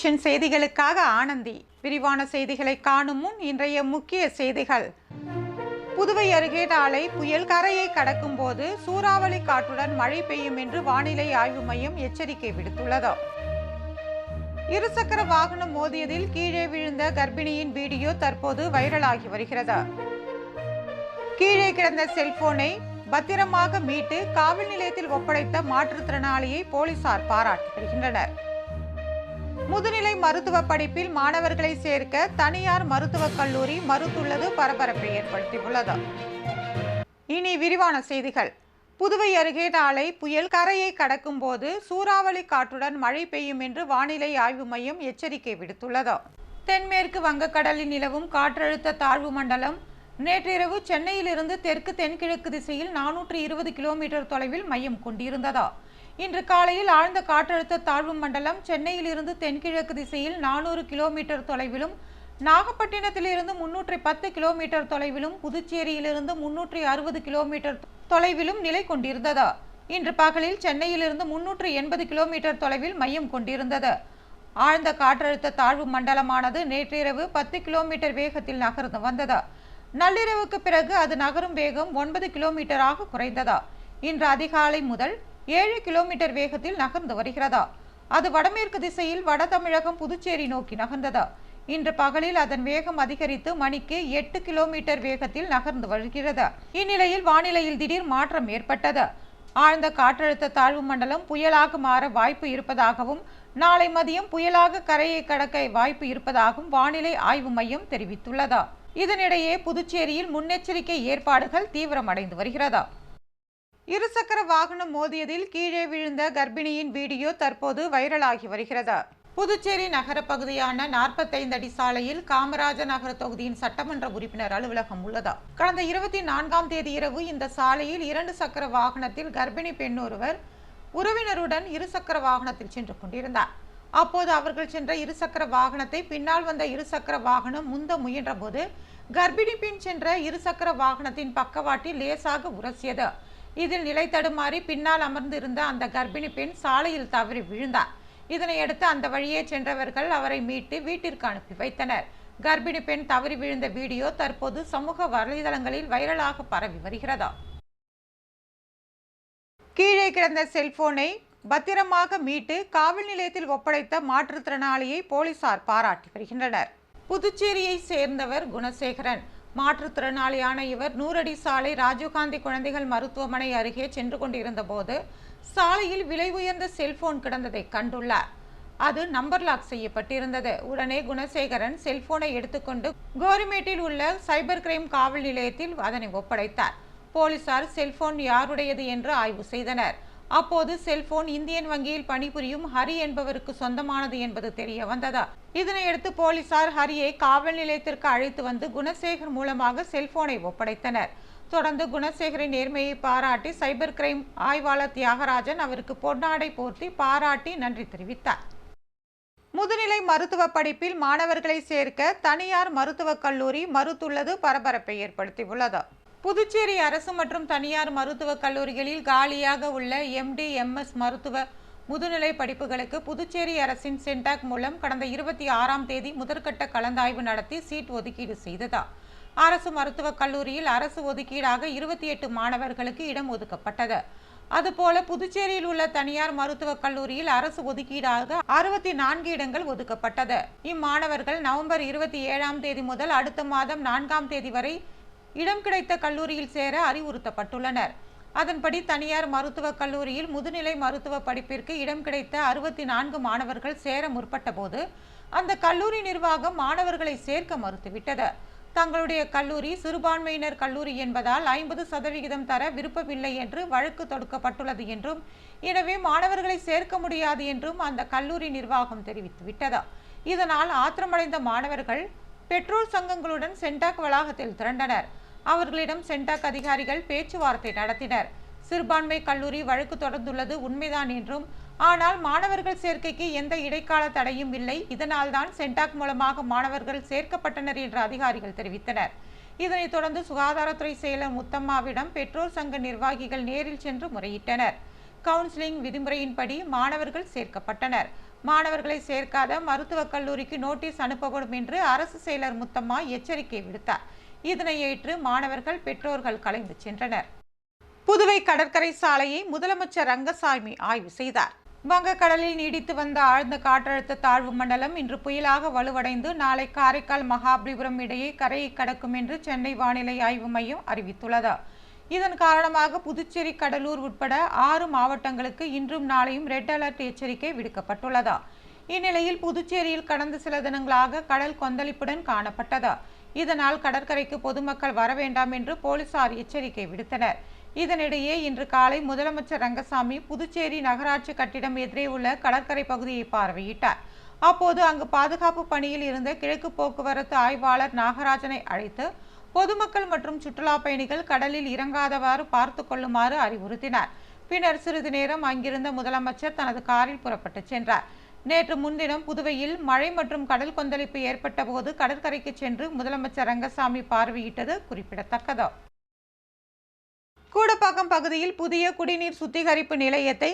Nation செய்திகளுக்காக ஆனந்தி. விரிவான செய்திகளை காணும் முன் இன்றைய முக்கிய செய்திகள். புதுவை அருகே நாளை புயல் கரையை கடக்கும் போது சூறாவளி காற்றுடன் மழை பெய்யும் என்று வானிலை ஆய்வு மையம் எச்சரிக்கை விடுத்துள்ளது. இருசக்கர வாகனம் மோதியதில் கீழே விழுந்த கர்ப்பிணியின் வீடியோ தற்போது வைரலாகி வருகிறது. கீழே கிடந்த செல்போனை பத்திரமாக மீட்டு காவல் நிலையத்தில் ஒப்படைத்த மாற்றுத்திறனாளியை போலீசார் பாராட்டி வருகின்றனர். முதுநிலை மருத்துவ படிப்பில் மாணவர்களை சேர்க்க தனியார் மருத்துவக் கல்லூரி மறுத்துள்ளது பரபரப்பை ஏற்படுத்தியுள்ளது. இனி விரிவான செய்திகள். புதுவை அருகே நாளை புயல் கரையை கடக்கும் போது சூறாவளி காற்றுடன் மழை பெய்யும் என்று வானிலை ஆய்வு மையம் எச்சரிக்கை விடுத்துள்ளது. தென்மேற்கு வங்கக்கடலில் நிலவும் காற்றழுத்த தாழ்வு மண்டலம் நேற்றிரவு சென்னையிலிருந்து தெற்கு தென்கிழக்கு திசையில் நானூற்று இருபது கிலோமீட்டர் தொலைவில் மையம் கொண்டிருந்ததா. இன்று காலையில் ஆழ்ந்த காற்றழுத்த தாழ்வு மண்டலம் சென்னையிலிருந்து தென்கிழக்கு திசையில் நானூறு கிலோமீட்டர் தொலைவிலும் நாகப்பட்டினத்திலிருந்து முன்னூற்றி பத்து கிலோமீட்டர் தொலைவிலும் புதுச்சேரியிலிருந்து முன்னூற்றி அறுபது கிலோமீட்டர் தொலைவிலும் நிலை கொண்டிருந்தது. இன்று பகலில் சென்னையிலிருந்து முன்னூற்று எண்பது கிலோமீட்டர் தொலைவில் மையம் கொண்டிருந்தது. ஆழ்ந்த காற்றழுத்த தாழ்வு மண்டலமானது நேற்றிரவு பத்து கிலோமீட்டர் வேகத்தில் நகர்ந்து வந்தது. நள்ளிரவுக்கு பிறகு அது நகரும் வேகம் ஒன்பது கிலோமீட்டராக குறைந்ததா. இன்று அதிகாலை முதல் ஏழு கிலோமீட்டர் வேகத்தில் நகர்ந்து வருகிறதா? அது வடமேற்கு திசையில் வட தமிழகம் புதுச்சேரி நோக்கி நகர்ந்ததா? இன்று பகலில் அதன் வேகம் அதிகரித்து மணிக்கு எட்டு கிலோமீட்டர் வேகத்தில் நகர்ந்து வருகிறது? இந்நிலையில் வானிலையில் திடீர் மாற்றம் ஏற்பட்டது? ஆழ்ந்த காற்றழுத்த தாழ்வு மண்டலம் புயலாக மாற வாய்ப்பு இருப்பதாகவும் நாளை மதியம் புயலாக கரையை கடக்க வாய்ப்பு இருப்பதாகவும் வானிலை ஆய்வு மையம் தெரிவித்துள்ளதா? இதனிடையே புதுச்சேரியில் முன்னெச்சரிக்கை ஏற்பாடுகள் தீவிரமடைந்து வருகிறதா? இருசக்கர வாகனம் மோதியதில் கீழே விழுந்த கர்ப்பிணியின் வீடியோ தற்போது வைரலாகி வருகிறது. புதுச்சேரி நகர பகுதியான நாற்பத்தைந்து அடி சாலையில் காமராஜர் நகர தொகுதியின் சட்டமன்ற உறுப்பினர் அலுவலகம் உள்ளதா? கடந்த இருபத்தி நான்காம் தேதி இரவு இந்த சாலையில் இரண்டு சக்கர வாகனத்தில் கர்ப்பிணி பெண் ஒருவர் உறவினருடன் இருசக்கர வாகனத்தில் சென்று கொண்டிருந்தார். அப்போது அவர்கள் சென்ற இருசக்கர வாகனத்தை பின்னால் வந்த இருசக்கர வாகனம் முந்த முயன்றபோது கர்ப்பிணி பெண் சென்ற இருசக்கர வாகனத்தின் பக்கவாட்டில் லேசாக உரசியது. இதில் நிலை தடுமாறி பின்னால் அமர்ந்திருந்த அந்த கர்ப்பிணி பெண் சாலையில் தவறி விழுந்தார். இதனையடுத்து அந்த வழியே சென்றவர்கள் அவரை மீட்டு வீட்டிற்கு அனுப்பி வைத்தனர். கர்ப்பிணி பெண் தவறி விழுந்த வீடியோ தற்போது சமூக வலைதளங்களில் வைரலாக பரவி வருகிறதா? கீழே கிடந்த செல்போனை பத்திரமாக மீட்டு காவல் நிலையத்தில் ஒப்படைத்த மாற்றுத்திறனாளியை போலீசார் பாராட்டி வருகின்றனர். புதுச்சேரியை சேர்ந்தவர் குணசேகரன். மாற்றுத்திறனாளியான இவர் நூறடி சாலை ராஜீவ்காந்தி குழந்தைகள் மருத்துவமனை அருகே சென்று கொண்டிருந்த போது சாலையில் விலை உயர்ந்த செல்போன் கிடந்ததை கண்டுள்ளார். அது நம்பர் லாக் செய்யப்பட்டிருந்தது. உடனே குணசேகரன் செல்போனை எடுத்துக்கொண்டு கோரிமேட்டில் உள்ள சைபர் கிரைம் காவல் நிலையத்தில் அதனை ஒப்படைத்தார். போலீசார் செல்போன் யாருடையது என்று ஆய்வு செய்தனர். அப்போது செல்போன் இந்தியன் வங்கியில் பணிபுரியும் ஹரி என்பவருக்கு சொந்தமானது என்பது தெரிய வந்ததா? இதனையடுத்து போலீசார் ஹரியை காவல் நிலையத்திற்கு அழைத்து வந்து குணசேகர் மூலமாக செல்போனை ஒப்படைத்தனர். தொடர்ந்து குணசேகரின் நேர்மையை பாராட்டி சைபர் கிரைம் ஆய்வாளர் தியாகராஜன் அவருக்கு பொன்னாடை போர்த்தி பாராட்டி நன்றி தெரிவித்தார். முதுநிலை மருத்துவ படிப்பில் மாணவர்களை சேர்க்க தனியார் மருத்துவக் கல்லூரி மறுத்துள்ளது பரபரப்பை ஏற்படுத்தியுள்ளது. புதுச்சேரி அரசு மற்றும் தனியார் மருத்துவக் கல்லூரிகளில் காலியாக உள்ள எம்டி எம்எஸ் மருத்துவ முதுநிலை படிப்புகளுக்கு புதுச்சேரி அரசின் சென்டாக் மூலம் கடந்த இருபத்தி ஆறாம் தேதி முதற்கட்ட கலந்தாய்வு நடத்தி சீட் ஒதுக்கீடு செய்ததா? அரசு மருத்துவக் கல்லூரியில் அரசு ஒதுக்கீடாக இருபத்தி எட்டு மாணவர்களுக்கு இடம் ஒதுக்கப்பட்டது. அதுபோல புதுச்சேரியில் உள்ள தனியார் மருத்துவக் கல்லூரியில் அரசு ஒதுக்கீடாக அறுபத்தி நான்கு இடங்கள் ஒதுக்கப்பட்டது. இம்மாணவர்கள் நவம்பர் இருபத்தி ஏழாம் தேதி முதல் அடுத்த மாதம் நான்காம் தேதி வரை இடம் கிடைத்த கல்லூரியில் சேர அறிவுறுத்தப்பட்டுள்ளனர். அதன்படி தனியார் மருத்துவக் கல்லூரியில் முதுநிலை மருத்துவ படிப்பிற்கு இடம் கிடைத்த அறுபத்தி நான்கு மாணவர்கள் சேர முற்பட்ட போது அந்த கல்லூரி நிர்வாகம் மாணவர்களை சேர்க்க மறுத்துவிட்டது. தங்களுடைய கல்லூரி சிறுபான்மையினர் கல்லூரி என்பதால் ஐம்பது சதவிகிதம் தர விருப்பமில்லை என்று வழக்கு தொடுக்கப்பட்டுள்ளது என்றும் எனவே மாணவர்களை சேர்க்க முடியாது என்றும் அந்த கல்லூரி நிர்வாகம் தெரிவித்துவிட்டது இதனால் ஆத்திரமடைந்த மாணவர்கள் பெற்றோர் சங்கங்களுடன் சென்டாக் வளாகத்தில் திரண்டனர். அவர்களிடம் சென்டாக் அதிகாரிகள் பேச்சுவார்த்தை நடத்தினர். சிறுபான்மை கல்லூரி வழக்கு தொடர்ந்துள்ளது உண்மைதான் என்றும் ஆனால் மாணவர்கள் சேர்க்கைக்கு எந்த இடைக்கால தடையும் இல்லை. இதனால்தான் சென்டாக் மூலமாக மாணவர்கள் சேர்க்கப்பட்டனர் என்று அதிகாரிகள் தெரிவித்தனர். இதனைத் தொடர்ந்து சுகாதாரத்துறை செயலர் முத்தம்மாவிடம் பெற்றோர் சங்க நிர்வாகிகள் நேரில் சென்று முறையிட்டனர். கவுன்சிலிங் விதிமுறையின்படி மாணவர்கள் சேர்க்கப்பட்டனர். மாணவர்களை சேர்க்காத மருத்துவக் கல்லூரிக்கு நோட்டீஸ் அனுப்பப்படும் என்று அரசு செயலர் முத்தம்மா எச்சரிக்கை விடுத்தார். இதனை ஏற்று மாணவர்கள் பெற்றோர்கள் கலைந்து சென்றனர். புதுவை கடற்கரை சாலையை முதலமைச்சர் ரங்கசாமி ஆய்வு செய்தார். வங்கக்கடலில் நீடித்து வந்த ஆழ்ந்த காற்றழுத்த தாழ்வு மண்டலம் இன்று புயலாக வலுவடைந்து நாளை காரைக்கால் மகாபலிபுரம் இடையே கரையை கடக்கும் என்று சென்னை வானிலை ஆய்வு மையம் அறிவித்துள்ளது. இதன் காரணமாக புதுச்சேரி கடலூர் உட்பட ஆறு மாவட்டங்களுக்கு இன்றும் நாளையும் ரெட் அலர்ட் எச்சரிக்கை விடுக்கப்பட்டுள்ளது. இந்நிலையில் புதுச்சேரியில் கடந்த சில தினங்களாக கடல் கொந்தளிப்புடன் காணப்பட்டது. இதனால் கடற்கரைக்கு பொதுமக்கள் வர வேண்டாம் என்று போலீசார் எச்சரிக்கை விடுத்தனர். இதனிடையே இன்று காலை முதலமைச்சர் ரங்கசாமி புதுச்சேரி நகராட்சி கட்டிடம் எதிரே உள்ள கடற்கரை பகுதியை பார்வையிட்டார். அப்போது அங்கு பாதுகாப்பு பணியில் இருந்த கிழக்கு போக்குவரத்து ஆய்வாளர் நாகராஜனை அழைத்து பொதுமக்கள் மற்றும் சுற்றுலா பயணிகள் கடலில் இறங்காதவாறு பார்த்து கொள்ளுமாறு அறிவுறுத்தினார். பின்னர் சிறிது நேரம் அங்கிருந்த முதலமைச்சர் தனது காரில் புறப்பட்டு சென்றார். நேற்று முன்தினம் புதுவையில் மழை மற்றும் கடல் கொந்தளிப்பு ஏற்பட்ட போது கடற்கரைக்கு சென்று முதலமைச்சர் ரங்கசாமி பார்வையிட்டது குறிப்பிடத்தக்கது. கூடப்பாக்கம் பகுதியில் புதிய குடிநீர் சுத்திகரிப்பு நிலையத்தை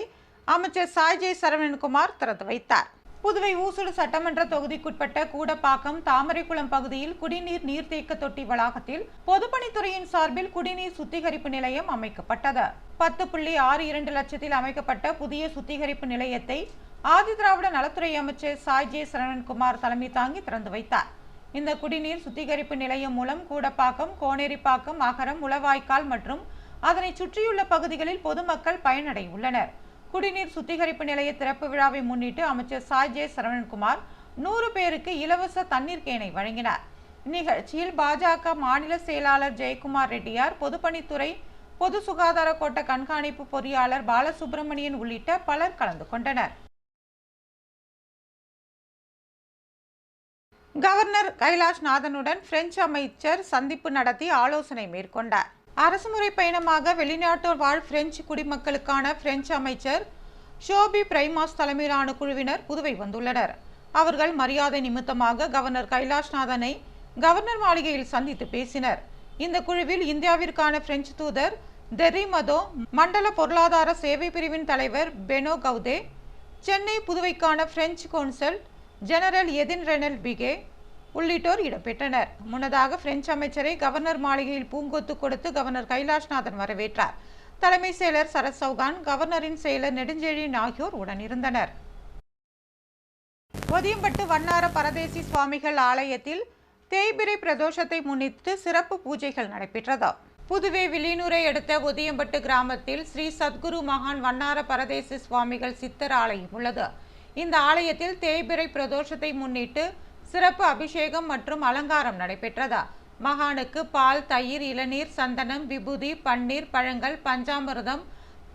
அமைச்சர் சாய்ஜய் சரவணன்குமார் திறந்து வைத்தார். புதுவை ஊசுடு சட்டமன்ற தொகுதிக்குட்பட்ட கூடப்பாக்கம் தாமரைக்குளம் பகுதியில் குடிநீர் நீர்த்தேக்க தொட்டி வளாகத்தில் பொதுப்பணித்துறையின் சார்பில் குடிநீர் சுத்திகரிப்பு நிலையம் அமைக்கப்பட்டது. பத்து புள்ளி ஆறு இரண்டு லட்சத்தில் அமைக்கப்பட்ட புதிய சுத்திகரிப்பு நிலையத்தை ஆதிதிராவிட நலத்துறை அமைச்சர் சாய் ஜே சரவணன்குமார் தலைமை தாங்கி திறந்து வைத்தார். இந்த குடிநீர் சுத்திகரிப்பு நிலையம் மூலம் கூடப்பாக்கம் கோனேரிப்பாக்கம் அகரம் உளவாய்க்கால் மற்றும் அதனை சுற்றியுள்ள பகுதிகளில் பொதுமக்கள் பயனடைய உள்ளனர் குடிநீர் சுத்திகரிப்பு நிலைய திறப்பு விழாவை முன்னிட்டு அமைச்சர் சாய் ஜே சரவணன்குமார் நூறு பேருக்கு இலவச தண்ணீர் கேனை வழங்கினார். நிகழ்ச்சியில் பாஜக மாநில செயலாளர் ஜெயக்குமார் ரெட்டியார் பொதுப்பணித்துறை பொது சுகாதார கோட்ட கண்காணிப்பு பொறியாளர் பாலசுப்பிரமணியன் உள்ளிட்ட பலர் கலந்து கொண்டனர். கவர்னர் கைலாஷ் நாதனுடன் பிரெஞ்சு அமைச்சர் சந்திப்பு நடத்தி ஆலோசனை மேற்கொண்டார். அரசுமுறை பயணமாக வெளிநாட்டோர் வாழ் பிரெஞ்சு குடிமக்களுக்கான பிரெஞ்சு அமைச்சர் ஷோபி பிரைமாஸ் தலைமையிலான குழுவினர் புதுவை வந்துள்ளனர். அவர்கள் மரியாதை நிமித்தமாக கவர்னர் கைலாஷ்நாதனை கவர்னர் மாளிகையில் சந்தித்து பேசினர். இந்த குழுவில் இந்தியாவிற்கான பிரெஞ்சு தூதர் தெரி மதோ மண்டல பொருளாதார சேவை பிரிவின் தலைவர் பெனோ கவுதே சென்னை புதுவைக்கான பிரெஞ்சு கவுன்சல் ஜெனரல் எதின் ரெனல் பிகே உள்ளிட்டோர் இடம்பெற்றனர். முன்னதாக பிரெஞ்சு அமைச்சரை கவர்னர் மாளிகையில் பூங்கொத்து கொடுத்து கவர்னர் கைலாஷ்நாதன் வரவேற்றார். தலைமை செயலர் சரத் சௌகான் கவர்னரின் செயலர் நெடுஞ்செழியன் ஆகியோர் உடனிருந்தனர். ஒதியம்பட்டு வண்ணார பரதேசி சுவாமிகள் ஆலயத்தில் தேய்பிரை பிரதோஷத்தை முன்னிட்டு சிறப்பு பூஜைகள் நடைபெற்றது. புதுவை வில்லியனூரை அடுத்த ஒதியம்பட்டு கிராமத்தில் ஸ்ரீ சத்குரு மகான் வண்ணார பரதேசி சுவாமிகள் சித்தர் ஆலயம் உள்ளது. இந்த ஆலயத்தில் தேய்பிரை பிரதோஷத்தை முன்னிட்டு சிறப்பு அபிஷேகம் மற்றும் அலங்காரம் நடைபெற்றதா? மகானுக்கு பால் தயிர் இளநீர் சந்தனம் விபூதி பன்னீர் பழங்கள் பஞ்சாமிர்தம்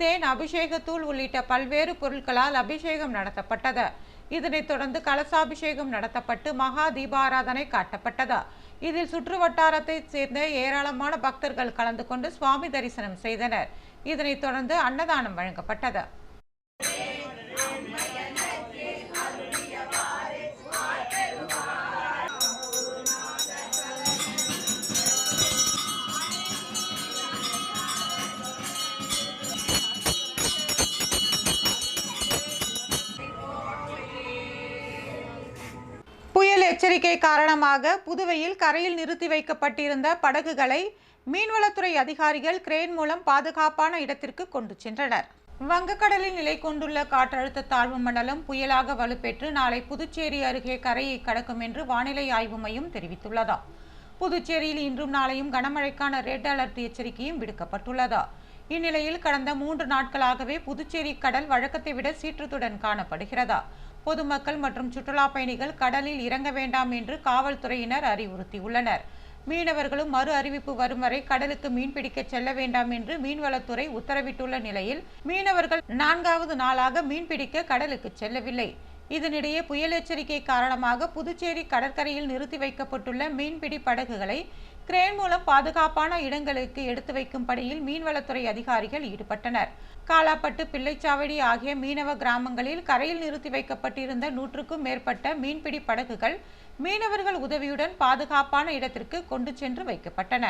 தேன் அபிஷேகத்தூள் உள்ளிட்ட பல்வேறு பொருட்களால் அபிஷேகம் நடத்தப்பட்டது. இதனைத் தொடர்ந்து கலசாபிஷேகம் நடத்தப்பட்டு மகா தீபாராதனை காட்டப்பட்டது? இதில் சுற்று வட்டாரத்தைச் சேர்ந்த ஏராளமான பக்தர்கள் கலந்து கொண்டு சுவாமி தரிசனம் செய்தனர். இதனைத் தொடர்ந்து அன்னதானம் வழங்கப்பட்டது. மழை காரணமாக புதுவையில் கரையில் நிறுத்தி வைக்கப்பட்டிருந்த படகுகளை மீன்வளத்துறை அதிகாரிகள் கிரேன் மூலம் பாதுகாப்பான இடத்திற்கு கொண்டு சென்றனர். வங்கக்கடலில் நிலை கொண்டுள்ள காற்றழுத்த தாழ்வு மண்டலம் புயலாக வலுப்பெற்று நாளை புதுச்சேரி அருகே கரையை கடக்கும் என்று வானிலை ஆய்வு மையம் தெரிவித்துள்ளதா. புதுச்சேரியில் இன்றும் நாளையும் கனமழைக்கான ரெட் அலர்ட் எச்சரிக்கையும் விடுக்கப்பட்டுள்ளதா. இந்நிலையில் கடந்த மூன்று நாட்களாகவே புதுச்சேரி கடல் வழக்கத்தை விட சீற்றத்துடன் காணப்படுகிறதா. பொதுமக்கள் மற்றும் சுற்றுலா பயணிகள் கடலில் இறங்க வேண்டாம் என்று காவல்துறையினர் அறிவுறுத்தியுள்ளனர். மீனவர்களும் மறு அறிவிப்பு வரும் வரை கடலுக்கு மீன்பிடிக்க செல்ல வேண்டாம் என்று மீன்வளத்துறை உத்தரவிட்டுள்ள நிலையில் மீனவர்கள் நான்காவது நாளாக மீன்பிடிக்க கடலுக்கு செல்லவில்லை. இதனிடையே புயல் எச்சரிக்கை காரணமாக புதுச்சேரி கடற்கரையில் நிறுத்தி வைக்கப்பட்டுள்ள மீன்பிடி படகுகளை கிரேன் மூலம் பாதுகாப்பான இடங்களுக்கு எடுத்து வைக்கும் பணியில் மீன்வளத்துறை அதிகாரிகள் ஈடுபட்டனர். காலாப்பட்டு பிள்ளைச்சாவடி ஆகிய மீனவ கிராமங்களில் கரையில் நிறுத்தி வைக்கப்பட்டிருந்த நூற்றுக்கும் மேற்பட்ட மீன்பிடி படகுகள் மீனவர்கள் உதவியுடன் பாதுகாப்பான இடத்திற்கு கொண்டு சென்று வைக்கப்பட்டன.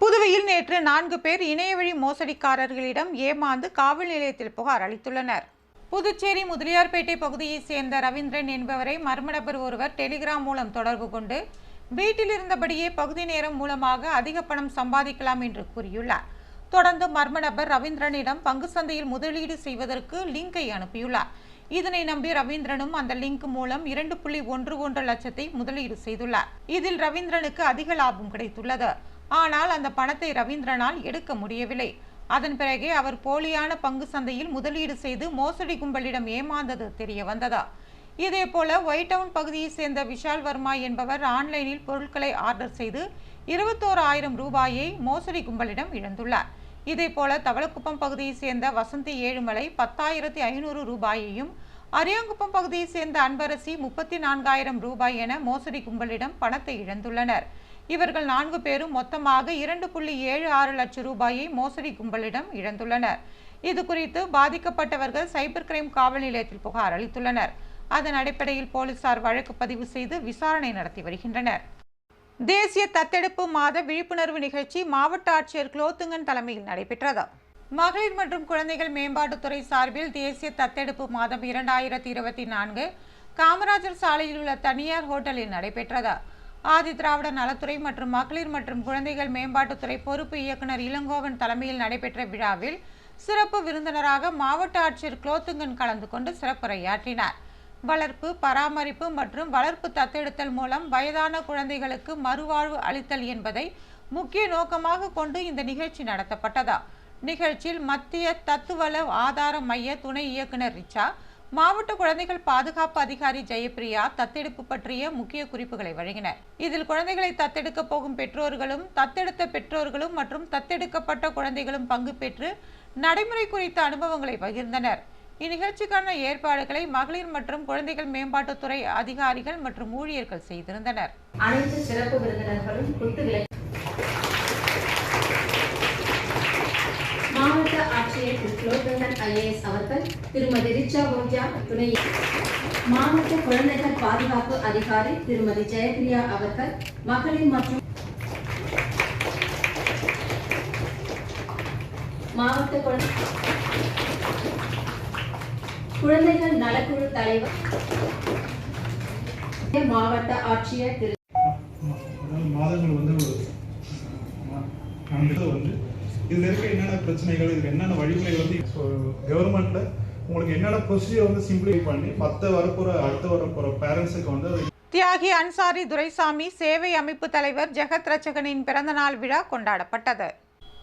புதுவையில் நேற்று நான்கு பேர் இணையவழி மோசடிக்காரர்களிடம் ஏமாந்து காவல் நிலையத்தில் புகார் அளித்துள்ளனர். புதுச்சேரி முதலியார்பேட்டை பகுதியைச் சேர்ந்த ரவீந்திரன் என்பவரை மர்ம நபர் ஒருவர் டெலிகிராம் மூலம் தொடர்பு கொண்டு வீட்டில் இருந்தபடியே பகுதி நேரம் மூலமாக அதிக பணம் சம்பாதிக்கலாம் என்று கூறியுள்ளார். தொடர்ந்து மர்ம நபர் ரவீந்திரனிடம் பங்கு சந்தையில் முதலீடு செய்வதற்கு லிங்கை அனுப்பியுள்ளார். இதனை நம்பி ரவீந்திரனும் அந்த லிங்க் மூலம் இரண்டு புள்ளி ஒன்று ஒன்று லட்சத்தை முதலீடு செய்துள்ளார். இதில் ரவீந்திரனுக்கு அதிக லாபம் கிடைத்துள்ளது. ஆனால் அந்த பணத்தை ரவீந்திரனால் எடுக்க முடியவில்லை. அதன் பிறகே அவர் போலியான பங்கு சந்தையில் முதலீடு செய்து மோசடி கும்பலிடம் ஏமாந்தது தெரிய வந்ததா. இதே போல ஒயிட் டவுன் பகுதியைச் சேர்ந்த விஷால் வர்மா என்பவர் ஆன்லைனில் பொருட்களை ஆர்டர் செய்து இருபத்தோரு ஆயிரம் ரூபாயை மோசடி கும்பலிடம் இழந்துள்ளார். இதே போல தவளக்குப்பம் பகுதியைச் சேர்ந்த வசந்தி ஏழுமலை பத்தாயிரத்தி ஐநூறு ரூபாயையும் அரியாங்குப்பம் பகுதியைச் சேர்ந்த அன்பரசி முப்பத்தி நான்காயிரம் ரூபாய் என மோசடி கும்பலிடம் பணத்தை இழந்துள்ளனர். இவர்கள் நான்கு பேரும் மொத்தமாக இரண்டு புள்ளி ஏழு ஆறு லட்சம் ரூபாயை மோசடி கும்பலிடம் இழந்துள்ளனர். இது குறித்து பாதிக்கப்பட்டவர்கள் சைபர் கிரைம் காவல் நிலையத்தில் புகார் அளித்துள்ளனர். அதன் அடிப்படையில் போலீசார் வழக்கு பதிவு செய்து விசாரணை நடத்தி வருகின்றனர். தேசிய தத்தெடுப்பு மாத விழிப்புணர்வு நிகழ்ச்சி மாவட்ட ஆட்சியர் குலோத்துங்கன் தலைமையில் நடைபெற்றது. மகளிர் மற்றும் குழந்தைகள் மேம்பாட்டுத்துறை சார்பில் தேசிய தத்தெடுப்பு மாதம் இரண்டாயிரத்தி இருபத்தி நான்கு காமராஜர் சாலையில் உள்ள தனியார் ஹோட்டலில் நடைபெற்றது. ஆதி திராவிட நலத்துறை மற்றும் மகளிர் மற்றும் குழந்தைகள் மேம்பாட்டுத்துறை பொறுப்பு இயக்குனர் இளங்கோவன் தலைமையில் நடைபெற்ற விழாவில் சிறப்பு விருந்தினராக மாவட்ட ஆட்சியர் குலோத்துங்கன் கலந்து கொண்டு சிறப்புரையாற்றினார். வளர்ப்பு பராமரிப்பு மற்றும் வளர்ப்பு தத்தெடுத்தல் மூலம் வயதான குழந்தைகளுக்கு மறுவாழ்வு அளித்தல் என்பதை முக்கிய நோக்கமாக கொண்டு இந்த நிகழ்ச்சி நடத்தப்பட்டதா? நிகழ்ச்சியில் மத்திய தத்துவள ஆதார மைய துணை இயக்குனர் ரிச்சா மாவட்ட குழந்தைகள் பாதுகாப்பு அதிகாரி ஜெயப்பிரியா தத்தெடுப்பு பற்றிய முக்கிய குறிப்புகளை வழங்கினர். இதில் குழந்தைகளை தத்தெடுக்க போகும் பெற்றோர்களும் தத்தெடுத்த பெற்றோர்களும் மற்றும் தத்தெடுக்கப்பட்ட குழந்தைகளும் பங்கு பெற்று நடைமுறை குறித்த அனுபவங்களை பகிர்ந்தனர். இந்நிகழ்ச்சிக்கான ஏற்பாடுகளை மகளிர் மற்றும் குழந்தைகள் மேம்பாட்டுத்துறை அதிகாரிகள் மற்றும் ஊழியர்கள் செய்திருந்தனர். அனைத்து சிறப்பு விருந்தினர்களும் மாவட்ட ஆட்சியர் திரு. ஐஏஎஸ் அவர்கள் திருமதி ரிச்சா துணை மாவட்ட குழந்தைகள் பாதுகாப்பு அதிகாரி திருமதி ஜெயபிரியா அவர்கள் மகளிர் மற்றும் மாவட்ட குழந்தை குழந்தைகள் நலக்குழு தலைவர். மாவட்ட ஆட்சியர் திரு. அதாவது மாதங்கள் வந்து ஒரு மா- நடந்தது வந்து இதில் இருக்க என்னென்ன பிரச்சனைகள் இதுக்கு என்னென்ன வழிமுறைகள் வந்து ஸோ கவர்மெண்ட்ல உங்களுக்கு என்னென்ன ப்ரொசீஜர் வந்து சிம்பிளிஃபை பண்ணி மற்ற வரப்போகிற அடுத்து வரப்போகிற பேரண்ட்ஸுக்கு வந்து அது தியாகி அன்சாரி துரைசாமி சேவை அமைப்பு தலைவர் ஜெகத் ரச்சகனின் பிறந்தநாள் விழா கொண்டாடப்பட்டது.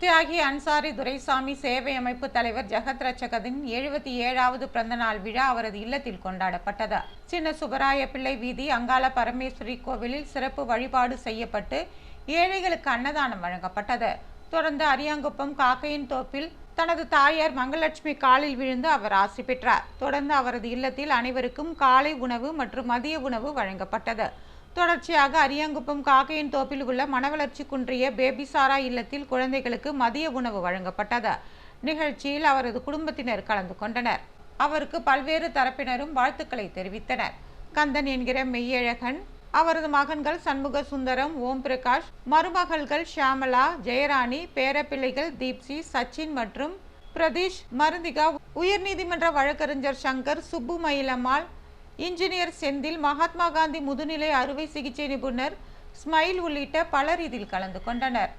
தியாகி அன்சாரி துரைசாமி சேவை அமைப்பு தலைவர் ஜெகத் ரச்சகத்தின் எழுபத்தி ஏழாவது பிறந்தநாள் விழா அவரது இல்லத்தில் கொண்டாடப்பட்டது. சின்ன சுப்பராய பிள்ளை வீதி அங்காள பரமேஸ்வரி கோவிலில் சிறப்பு வழிபாடு செய்யப்பட்டு ஏழைகளுக்கு அன்னதானம் வழங்கப்பட்டது. தொடர்ந்து அரியாங்குப்பம் காக்கையின் தோப்பில் தனது தாயார் மங்கலட்சுமி காலில் விழுந்து அவர் ஆசி பெற்றார். தொடர்ந்து அவரது இல்லத்தில் அனைவருக்கும் காலை உணவு மற்றும் மதிய உணவு வழங்கப்பட்டது. தொடர்ச்சியாக அரியாங்குப்பம் காக்கையின் தோப்பில் உள்ள மனவளர்ச்சி குன்றிய பேபிசாரா இல்லத்தில் குழந்தைகளுக்கு மதிய உணவு வழங்கப்பட்டது. நிகழ்ச்சியில் அவரது குடும்பத்தினர் கலந்து கொண்டனர். அவருக்கு பல்வேறு தரப்பினரும் வாழ்த்துக்களை தெரிவித்தனர். கந்தன் என்கிற மெய்யழகன் அவரது மகன்கள் சண்முக சுந்தரம் ஓம் பிரகாஷ் மருமகள்கள் ஷியாமலா ஜெயராணி பேரப்பிள்ளைகள் தீப்சி சச்சின் மற்றும் பிரதீஷ் மருந்திகா உயர்நீதிமன்ற வழக்கறிஞர் சங்கர் சுப்பு மயிலம்மாள் இன்ஜினியர் செந்தில் மகாத்மா காந்தி முதுநிலை அறுவை சிகிச்சை நிபுணர் ஸ்மைல் உள்ளிட்ட பலர் இதில் கலந்து கொண்டனர்.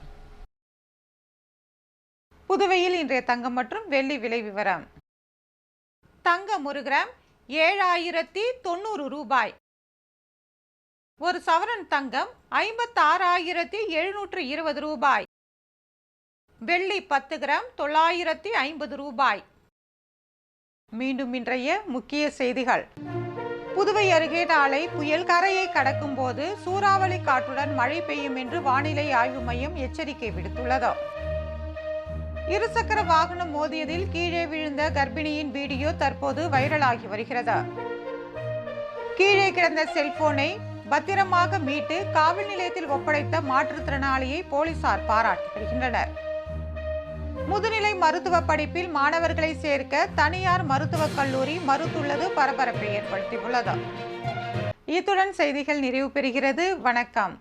புதுவையில் இன்றைய தங்கம் மற்றும் வெள்ளி விலை விவரம். தங்கம் ஒரு கிராம் ஏழாயிரத்தி தொண்ணூறு ரூபாய். ஒரு சவரன் தங்கம் ஐம்பத்தாறாயிரத்தி எழுநூற்று இருபது ரூபாய். வெள்ளி பத்து கிராம் தொள்ளாயிரத்தி ஐம்பது ரூபாய். மீண்டும் இன்றைய முக்கிய செய்திகள். புதுவை அருகே நாளை புயல் கரையை கடக்கும் போது சூறாவளி காற்றுடன் மழை பெய்யும் என்று வானிலை ஆய்வு மையம் எச்சரிக்கை விடுத்துள்ளது. இருசக்கர வாகனம் மோதியதில் கீழே விழுந்த கர்ப்பிணியின் வீடியோ தற்போது வைரலாகி வருகிறது. கீழே கிடந்த செல்போனை பத்திரமாக மீட்டு காவல் நிலையத்தில் ஒப்படைத்த மாற்றுத்திறனாளியை போலீசார் பாராட்டி வருகின்றனர். முதுநிலை மருத்துவ படிப்பில் மாணவர்களை சேர்க்க தனியார் மருத்துவக் கல்லூரி மறுத்துள்ளது பரபரப்பை ஏற்படுத்தியுள்ளது. இத்துடன் செய்திகள் நிறைவு பெறுகிறது. வணக்கம்.